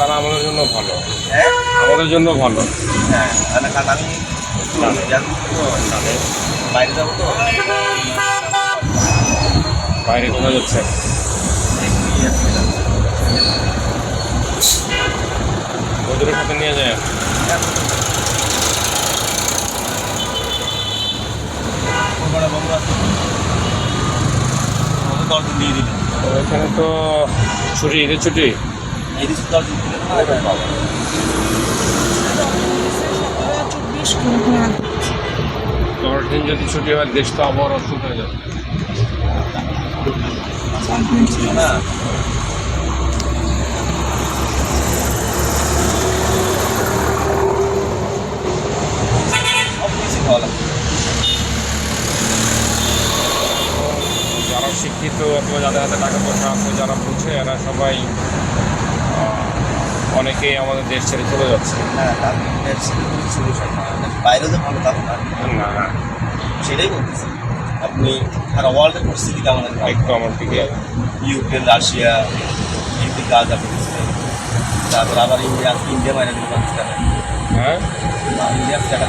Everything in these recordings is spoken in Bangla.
তারা আমাদের জন্য ভালো। আমাদের জন্য ভালো। হ্যাঁ বাইরে কোথায় যাচ্ছে? ওদের সাথে নিয়ে যায়। তো ছুটি, ঈদের ছুটি। যদি ছুটি হয়, দেশ তো আবার অসুখ হয়ে যাবে। না যারা শিক্ষিত অথবা যাদের হাতে টাকা পয়সা আছে, যারা বুঝে, এরা সবাই অনেকেই আমাদের দেশ ছেড়ে চলে যাচ্ছে। হ্যাঁ বাইরে যে ভালো না না। সেটাই বলতেছি। আপনি সারা ওয়ার্ল্ডের পরিস্থিতি কেমন আছে? একটু আমার দিকে ইউক্রেন রাশিয়া এদিকে গাজা পরিস্থিতি। তারপর আবার ইন্ডিয়া আজকে ইন্ডিয়া মাইনে দিল পাকিস্তানে হ্যাঁ? আর ইন্ডিয়া টাকা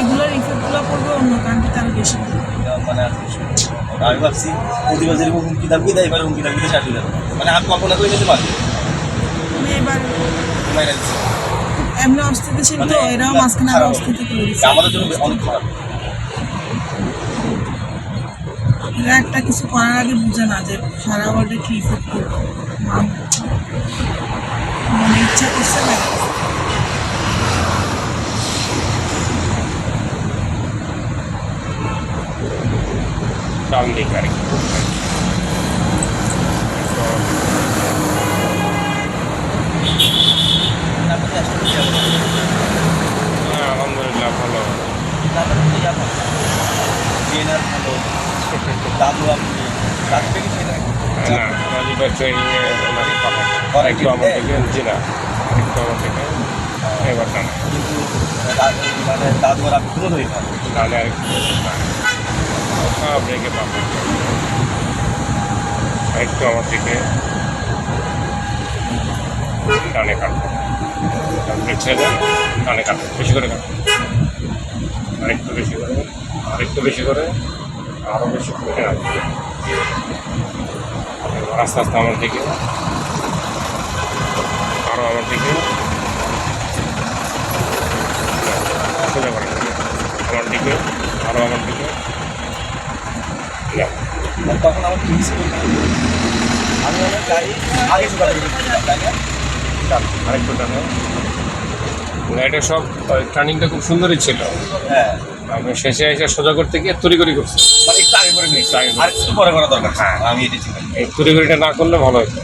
এগুলোর ইফেক্টগুলো পড়বে অন্য কান্ট্রিতে আরও বেশি। মানে আর। আমি ভাবছি প্রতিবার যেরকম হুমকি দাবি দেয় এবার হুমকি দিয়ে ষাট যাবে মানে আমি কল্পনা করে নিতে পারি মানে এবার মাইনে দিচ্ছে। এমনি অস্থিতি ছিল তো মানে এরাও মাঝখানে আরও অস্থিতি করে দিচ্ছে আমাদের জন্য অনেক খারাপ। এরা একটা কিছু করার আগে বুঝে না যে সারা ওয়ার্ল্ডে কি ইফেক্ট করবে। আম- মানে ইচ্ছা করছে না ডান দিকে আর কি তারপরে আসলে কি হবে? হ্যাঁ আলহামদুলিল্লাহ ভালো তারপরে কি হবে? ট্রেনার ভালো দাদু আপনি দাদু থেকে ট্রেনার না রাজীবের ট্রেনিংয়ে একটু আমার থেকে জি না একটু আমার থেকে এবার না মানে দাদু আর আপনি কোনো ধরে একটু হ্যাঁ ব্রেকে পাবো। একটু আমার থেকে ডানে কাটবো ব্রেক ছেড়ে দেন ডানে কাটবো বেশি করে কাটবো আরেকটু বেশি করে, আরেকটু বেশি করে আরও বেশি করে আস্তে আস্তে আমার দিকে। আরও আমার দিকে। সোজা আমার দিকে আরও আমার দিকে। তখন আমার কি আমি আমার গাড়ি আগে ঢোকা তাই না আরেকটু টানে এটা সব টার্নিংটা খুব সুন্দরই ছিল। হ্যাঁ। আমি শেষে এসে সোজা করতে গিয়ে তরি করি করছি। মানে একটু আগে করে নিয়েছি। আগে আর একটু পরে করা দরকার হ্যাঁ। আমি এটি চিন্তা এই তরি করিটা না করলে ভালো হতো।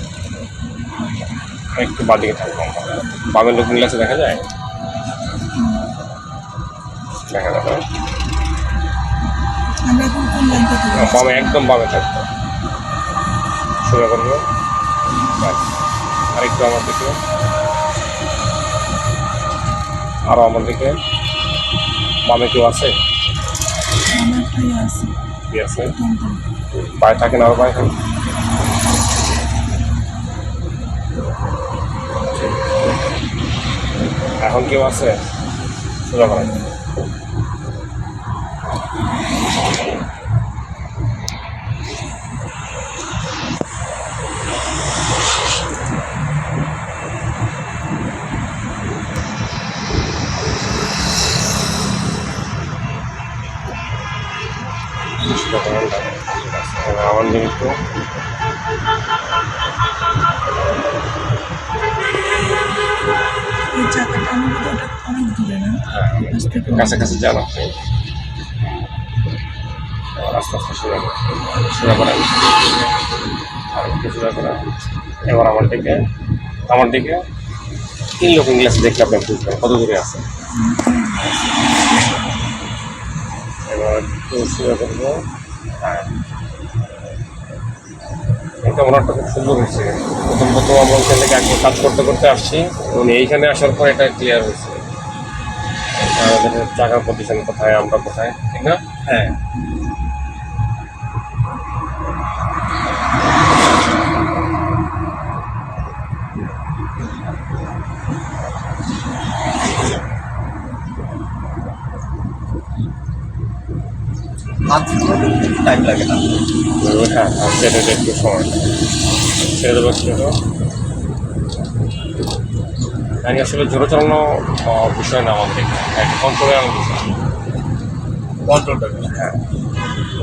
একটু বাদিকে থাকব। বামের লোক মিলে আছে দেখা যায়? দেখা যাবে আমরা এখন কোন লাইনটা বামে একদম বামে থাকব। সোজা করব। আরেকটু আমার দিকে। আরও আমার দিকে। বামে কেউ আছে? আছে। পায়ে থাকে না আরও পায়ে থাকে এখন কেউ আছে? সোজা করা আমার জিনিস তো এই চাকাটা আমি বোধহয় ওটা অনেক দূরে না? আস্তে করে কাছাকাছি যান আপনি এবার আস্তে আস্তে সোজা সোজা করে আর একটু সোজা করে এবার আমার দিকে আমার দিকে তিন লোক ইংলিশ দেখলে আপনি বুঝবেন কত দূরে আছে। এটা ওনারটা খুব সুন্দর হয়েছে। প্রথম প্রথম আমরা আগে কাজ করতে করতে আসছি। উনি এইখানে আসার পর এটা ক্লিয়ার হয়েছে। আমাদের পজিশন কোথায়, আমরা কোথায়, ঠিক না? হ্যাঁ। হাত টাইম লাগে না। হ্যাঁ সেটা একটু সময় লাগে। দেবো একটু গাড়ি আসলে জোরে চালানো বিষয় না আমাদের একটা কন্ট্রোলে আনা বিষয় কন্ট্রোলটা হ্যাঁ।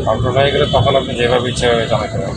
কন্ট্রোল হয়ে গেলে তখন আপনি যেভাবে ইচ্ছে চালাতে পারেন